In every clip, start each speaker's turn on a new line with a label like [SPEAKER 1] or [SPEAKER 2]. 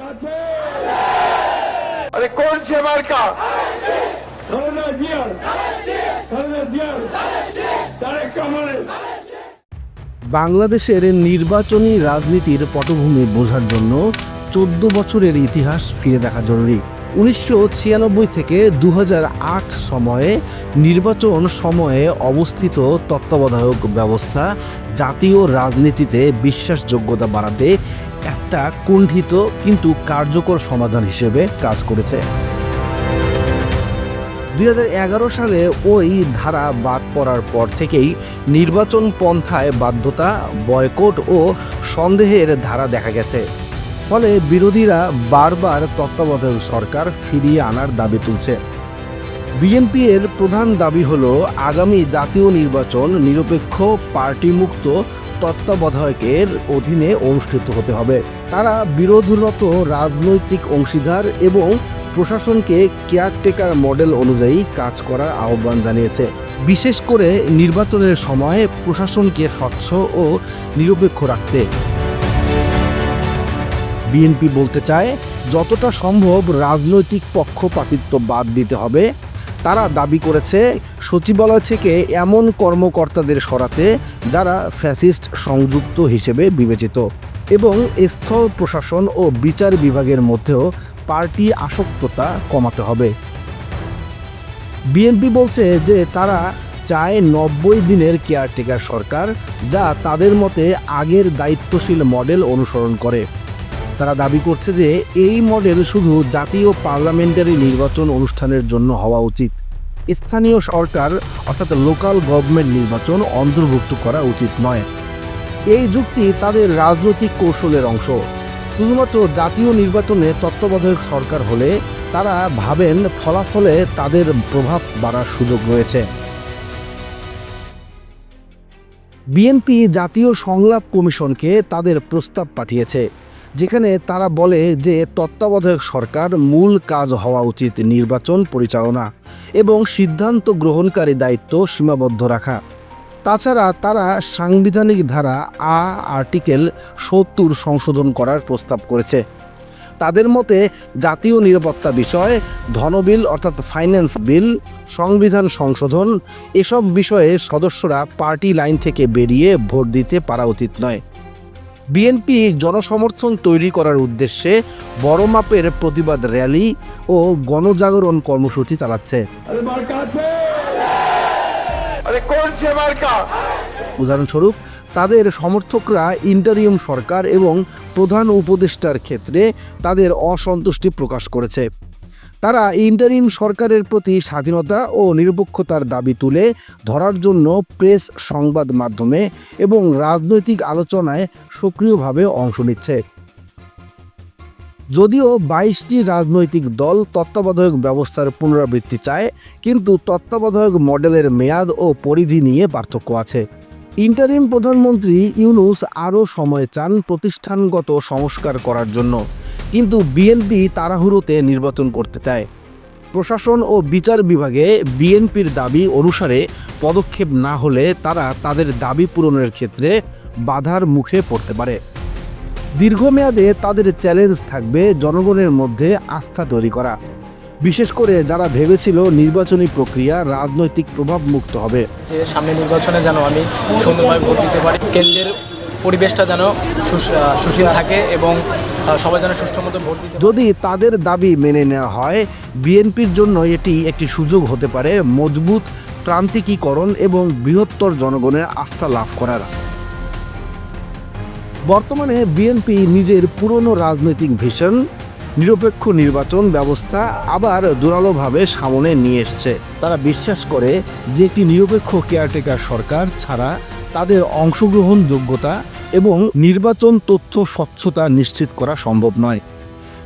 [SPEAKER 1] কাছে।
[SPEAKER 2] আরে কোন সে মার্কা?
[SPEAKER 1] খালেদা জিয়ার। খালেদা জিয়ার। তারেক রহমানের।
[SPEAKER 3] বাংলাদেশের নির্বাচনী রাজনীতির পটভূমি বোঝার জন্য চোদ্দ বছরের ইতিহাস ফিরে দেখা জরুরি। উনিশশো ছিয়ানব্বই থেকে দু হাজার আট সময়ে নির্বাচন সময়ে অবস্থিত তত্ত্বাবধায়ক ব্যবস্থা জাতীয় রাজনীতিতে বিশ্বাসযোগ্যতা বাড়াতে একটা কুণ্ঠিত কিন্তু কার্যকর সমাধান হিসেবে কাজ করেছে। দু হাজার এগারো সালে ওই ধারা বাদ পড়ার পর থেকেই নির্বাচন পন্থায় বাধ্যতা, বয়কট ও সন্দেহের ধারা দেখা গেছে। ফলে বিরোধীরা বারবার তত্ত্বাবধায়ক সরকার ফিরিয়ে আনার দাবি তুলছে। বিএনপি এর প্রধান দাবি হলো, আগামী জাতীয় নির্বাচন নিরপেক্ষ, পার্টিমুক্ত, তত্ত্বাবধায়কের অধীনে অনুষ্ঠিত হতে হবে। তারা বিরোধরত রাজনৈতিক অংশীদার এবং প্রশাসনকে কেয়ারটেকার মডেল অনুযায়ী কাজ করার আহ্বান জানিয়েছে। বিশেষ করে নির্বাচনের সময় প্রশাসনকে স্বচ্ছ ও নিরপেক্ষ রাখতে। বিএনপি বলতে চায়, যতটা সম্ভব রাজনৈতিক পক্ষপাতিত্ব বাদ দিতে হবে। তারা দাবি করেছে, সচিবালয় থেকে এমন কর্মকর্তাদের সরাতে যারা ফ্যাসিস্ট সংযুক্ত হিসেবে বিবেচিত এবং স্থল প্রশাসন ও বিচার বিভাগের মধ্যেও পার্টি আসক্ততা কমাতে হবে। বিএনপি বলছে যে তারা চায় নব্বই দিনের কেয়ারটেকার সরকার যা তাদের মতে আগের দায়িত্বশীল মডেল অনুসরণ করে। তারা দাবি করছে যে এই মডেল শুধু জাতীয় পার্লামেন্টারি নির্বাচন অনুষ্ঠানের জন্য হওয়া উচিত। স্থানীয় সরকার, অর্থাৎ লোকাল গভর্নমেন্ট নির্বাচন অন্তর্ভুক্ত করা উচিত নয়। এই যুক্তি তাদের রাজনৈতিক কৌশলের অংশ। শুধুমাত্র জাতীয় নির্বাচনে তত্ত্বাবধায়ক সরকার হলে তারা ভাবেন ফলাফলে তাদের প্রভাব বাড়ার সুযোগ রয়েছে। বিএনপি জাতীয় সংলাপ কমিশনকে তাদের প্রস্তাব পাঠিয়েছে। যেখানে তারা বলে যে তত্ত্বাবধায়ক সরকার মূল কাজ হওয়া উচিত নির্বাচন পরিচালনা এবং সিদ্ধান্ত গ্রহণকারী দায়িত্ব সীমাবদ্ধ রাখা। তাছাড়া তারা সাংবিধানিক ধারা আ, আর্টিকেল সত্তর সংশোধন করার প্রস্তাব করেছে। তাদের মতে জাতীয় নিরাপত্তা বিষয়, ধনবিল অর্থাৎ ফাইন্যান্স বিল, সংবিধান সংশোধন, এসব বিষয়ে সদস্যরা পার্টি লাইন থেকে বেরিয়ে ভোট দিতে পারা উচিত নয়। বিএনপি জনসমর্থন তৈরি করার উদ্দেশ্যে বড় মাপের প্রতিবাদ র্যালি ও গণজাগরণ কর্মসূচি চালাচ্ছে। উদাহরণস্বরূপ তাদের সমর্থকরা ইন্টারিয়াম সরকার এবং প্রধান উপদেষ্টার ক্ষেত্রে তাদের অসন্তুষ্টি প্রকাশ করেছে। তারা ইন্টারিম সরকারের প্রতি স্বাধীনতা ও নিরপেক্ষতার দাবি তুলে ধরার জন্য প্রেস সংবাদ মাধ্যমে এবং রাজনৈতিক আলোচনায় সক্রিয়ভাবে অংশ নিচ্ছে। যদিও বাইশটি রাজনৈতিক দল তত্ত্বাবধায়ক ব্যবস্থার পুনরাবৃত্তি চায়, কিন্তু তত্ত্বাবধায়ক মডেলের মেয়াদ ও পরিধি নিয়ে পার্থক্য আছে। ইন্টারিম প্রধানমন্ত্রী ইউনুস আরও সময় চান প্রতিষ্ঠানগত সংস্কার করার জন্য। কিন্তু বিএনপি তাড়াহুড়োতে নির্বাচন করতে চায়। প্রশাসন ও বিচার বিভাগে বিএনপির দাবি অনুসারে পদক্ষেপ না হলে তারা তাদের দাবি পূরণের ক্ষেত্রে বাধার মুখে পড়তে পারে। দীর্ঘমেয়াদে তাদের চ্যালেঞ্জ থাকবে জনগণের মধ্যে আস্থা তৈরি করা। বিশেষ করে যারা ভেবেছিল নির্বাচনী প্রক্রিয়া রাজনৈতিক প্রভাব মুক্ত হবে।
[SPEAKER 4] যে সামনে নির্বাচনে যেন আমি সুন্দরভাবে ভোট দিতে পারি, কেন্দ্রের পরিবেশটা যেন সুশ- সুশীল থাকে এবং সবাই যেন সুষ্ঠু মতো ভোট দিতে
[SPEAKER 3] যদি তাদের দাবি মেনে নেওয়া হয়, বিএনপির জন্য এটি একটি সুযোগ হতে পারে মজবুত প্রান্তিকীকরণ এবং বৃহত্তর জনগণের আস্থা লাভ করার। বর্তমানে বিএনপি নিজের পুরনো রাজনৈতিক ভিশন, নিরপেক্ষ নির্বাচন ব্যবস্থা আবার জোরালোভাবে সামনে নিয়ে এসছে। তারা বিশ্বাস করে যে একটি নিরপেক্ষ কেয়ারটেকার সরকার ছাড়া তাদের অংশগ্রহণ যোগ্যতা এবং নির্বাচন তথ্য স্বচ্ছতা নিশ্চিত করা সম্ভব নয়।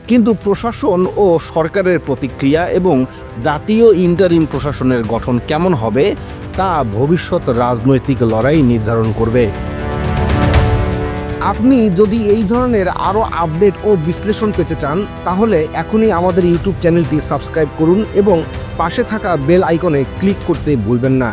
[SPEAKER 3] কিন্তু প্রশাসন ও সরকারের প্রতিক্রিয়া এবং জাতীয় ইন্টারিম প্রশাসনের গঠন কেমন হবে, তা ভবিষ্যৎ রাজনৈতিক লড়াই নির্ধারণ করবে। আপনি যদি এই ধরনের আরও আপডেট ও বিশ্লেষণ পেতে চান, তাহলে এখনই আমাদের ইউটিউব চ্যানেলটি সাবস্ক্রাইব করুন এবং পাশে থাকা বেল আইকনে ক্লিক করতে ভুলবেন না।